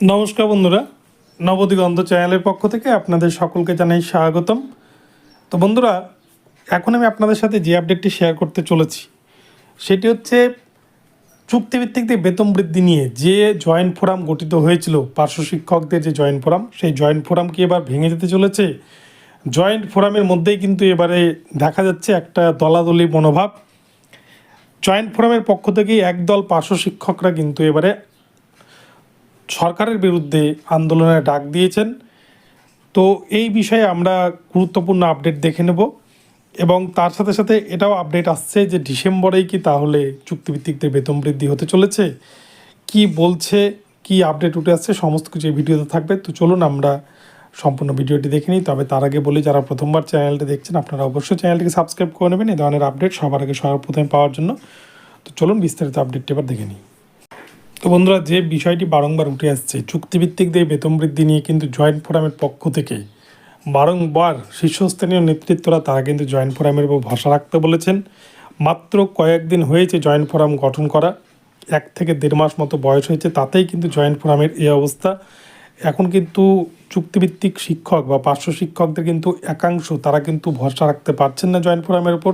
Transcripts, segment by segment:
নমস্কার বন্ধুরা, নবদিগন্ত চ্যানেলের পক্ষ থেকে আপনাদের সকলকে জানাই স্বাগতম। তো বন্ধুরা, এখন আমি আপনাদের সাথে যে আপডেটটি শেয়ার করতে চলেছি, সেটি হচ্ছে চুক্তিভিত্তিক বেতন বৃদ্ধি নিয়ে যে জয়েন্ট ফোরাম গঠিত হয়েছিল, পার্শ্ব শিক্ষকদের যে জয়েন্ট ফোরাম সেই জয়েন্ট ফোরাম কি এবার ভেঙে যেতে চলেছে? জয়েন্ট ফোরামের মধ্যেই কিন্তু এবারে দেখা যাচ্ছে একটা দলাদলি মনোভাব। জয়েন্ট ফোরামের পক্ষ থেকেই একদল পার্শ্ব শিক্ষকরা কিন্তু এবারে সরকারের বিরুদ্ধে আন্দোলনের ডাক দিয়েছেন। তো এই বিষয়ে আমরা গুরুত্বপূর্ণ আপডেট দেখে নেব এবং তার সাথে সাথে এটাও আপডেট আসছে যে ডিসেম্বরেই কি তাহলে চুক্তিভিত্তিকদের বেতন বৃদ্ধি হতে চলেছে, কি বলছে, কি আপডেট উঠে আসছে, সমস্ত কিছু এই ভিডিওতে থাকবে। তো চলুন আমরা সম্পূর্ণ ভিডিওটি দেখে নিই। তবে তার আগে বলি, যারা প্রথমবার চ্যানেলটি দেখছেন, আপনারা অবশ্যই চ্যানেলটিকে সাবস্ক্রাইব করে নেবেন। এই ধরনের আপডেট সবার আগে সবার প্রথমে পাওয়ার জন্য। তো চলুন বিস্তারিত আপডেটটি এবার দেখে নিই। তো বন্ধুরা, যে বিষয়টি বারংবার উঠে আসছে চুক্তিভিত্তিকদের বেতন বৃদ্ধি নিয়ে কিন্তু জয়েন্ট ফোরামের পক্ষ থেকে বারংবার শীর্ষস্থানীয় নেতৃত্বরা তারা কিন্তু জয়েন্ট ফোরামের উপর ভরসা রাখতে বলেছেন। মাত্র কয়েকদিন হয়েছে জয়েন্ট ফোরাম গঠন করা, এক থেকে দেড় মাস মতো বয়স হয়েছে, তাতেই কিন্তু জয়েন্ট ফোরামের এই অবস্থা। এখন কিন্তু চুক্তিভিত্তিক শিক্ষক বা পার্শ্ব শিক্ষকদের কিন্তু একাংশ তারা কিন্তু ভরসা রাখতে পারছেন না জয়েন্ট ফোরামের উপর।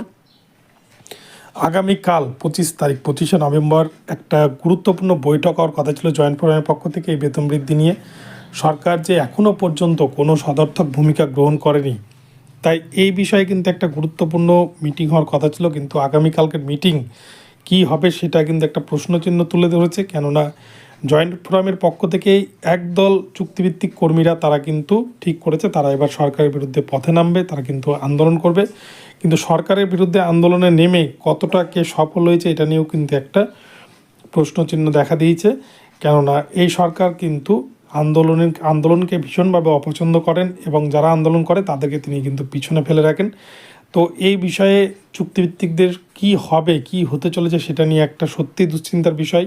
আগামীকাল পঁচিশ তারিখ, পঁচিশে নভেম্বর একটা গুরুত্বপূর্ণ বৈঠক হওয়ার কথা ছিল জয়েন্ট ফোরামের পক্ষ থেকে এই বেতন বৃদ্ধি নিয়ে। সরকার যে এখনও পর্যন্ত কোনো সদর্থক ভূমিকা গ্রহণ করেনি, তাই এই বিষয়ে কিন্তু একটা গুরুত্বপূর্ণ মিটিং হওয়ার কথা ছিল, কিন্তু আগামীকালকের মিটিং কি হবে সেটা কিন্তু একটা প্রশ্নচিহ্ন তুলে ধরেছে, কেননা জয়েন্ট ফোরামের পক্ষ থেকেই একদল চুক্তিভিত্তিক কর্মীরা তারা কিন্তু ঠিক করেছে। তারা এবার সরকারের বিরুদ্ধে পথে নামবে, তারা কিন্তু আন্দোলন করবে। কিন্তু সরকারের বিরুদ্ধে আন্দোলনে নেমে কতটা কে সফল হয়েছে, এটা নিয়েও কিন্তু একটা প্রশ্নচিহ্ন দেখা দিয়েছে। কেননা এই সরকার কিন্তু আন্দোলনের আন্দোলনকে ভীষণভাবে অপছন্দ করেন এবং যারা আন্দোলন করে তাদেরকে তিনি কিন্তু পিছনে ফেলে রাখেন। তো এই বিষয়ে চুক্তিভিত্তিকদের কি হবে, কি হতে চলেছে সেটা নিয়ে একটা সত্যি দুশ্চিন্তার বিষয়।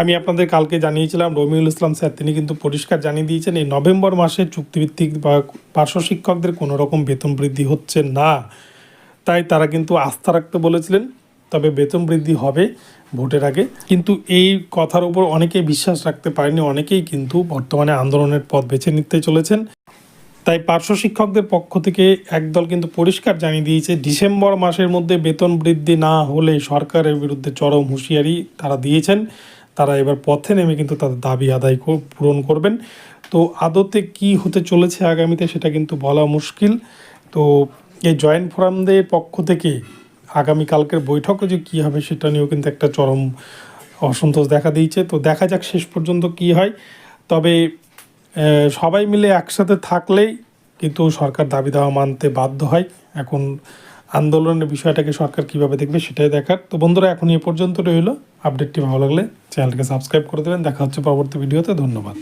আমি আপনাদের কালকে জানিয়েছিলাম, রমিউল ইসলাম স্যার, তিনি কিন্তু পরিষ্কার জানিয়ে দিয়েছেন, এই নভেম্বর মাসে চুক্তিভিত্তিক বা পার্শ্ব শিক্ষকদের কোনো রকম বেতন বৃদ্ধি হচ্ছে না। তাই তারা কিন্তু আস্থা রাখতে বলেছিলেন, তবে বেতন বৃদ্ধি হবে ভোটের আগে। কিন্তু এই কথার উপর অনেকেই বিশ্বাস রাখতে পারেনি, অনেকেই কিন্তু বর্তমানে আন্দোলনের পথ বেছে নিতে চলেছেন। তাই পার্শ্ব শিক্ষকদের পক্ষ থেকে একদল কিন্তু পরিষ্কার জানিয়ে দিয়েছে, ডিসেম্বর মাসের মধ্যে বেতন বৃদ্ধি না হলে সরকারের বিরুদ্ধে চরম হুঁশিয়ারি তারা দিয়েছেন। তারা এবার পথে নেমে কিন্তু তাদের দাবি আদায় পূরণ করবেন। তো আদতে কি হতে চলেছে আগামীতে সেটা কিন্তু বলা মুশকিল। তো এই জয়েন্ট ফোরামদের পক্ষ থেকে আগামীকালকের বৈঠকও যে কী হবে সেটা নিয়েও কিন্তু একটা চরম অসন্তোষ দেখা দিয়েছে। তো দেখা যাক শেষ পর্যন্ত কি হয়। তবে সবাই মিলে একসাথে থাকলেই কিন্তু সরকার দাবি দেওয়া মানতে বাধ্য হয়। এখন আন্দোলনের বিষয়টাকে সরকার কীভাবে দেখবে সেটাই দেখার। তো বন্ধুরা এখন এ পর্যন্ত রইল। আপডেটটি ভালো লাগলে চ্যানেলকে সাবস্ক্রাইব করে দেবেন। দেখা হচ্ছে পরবর্তী ভিডিওতে। ধন্যবাদ।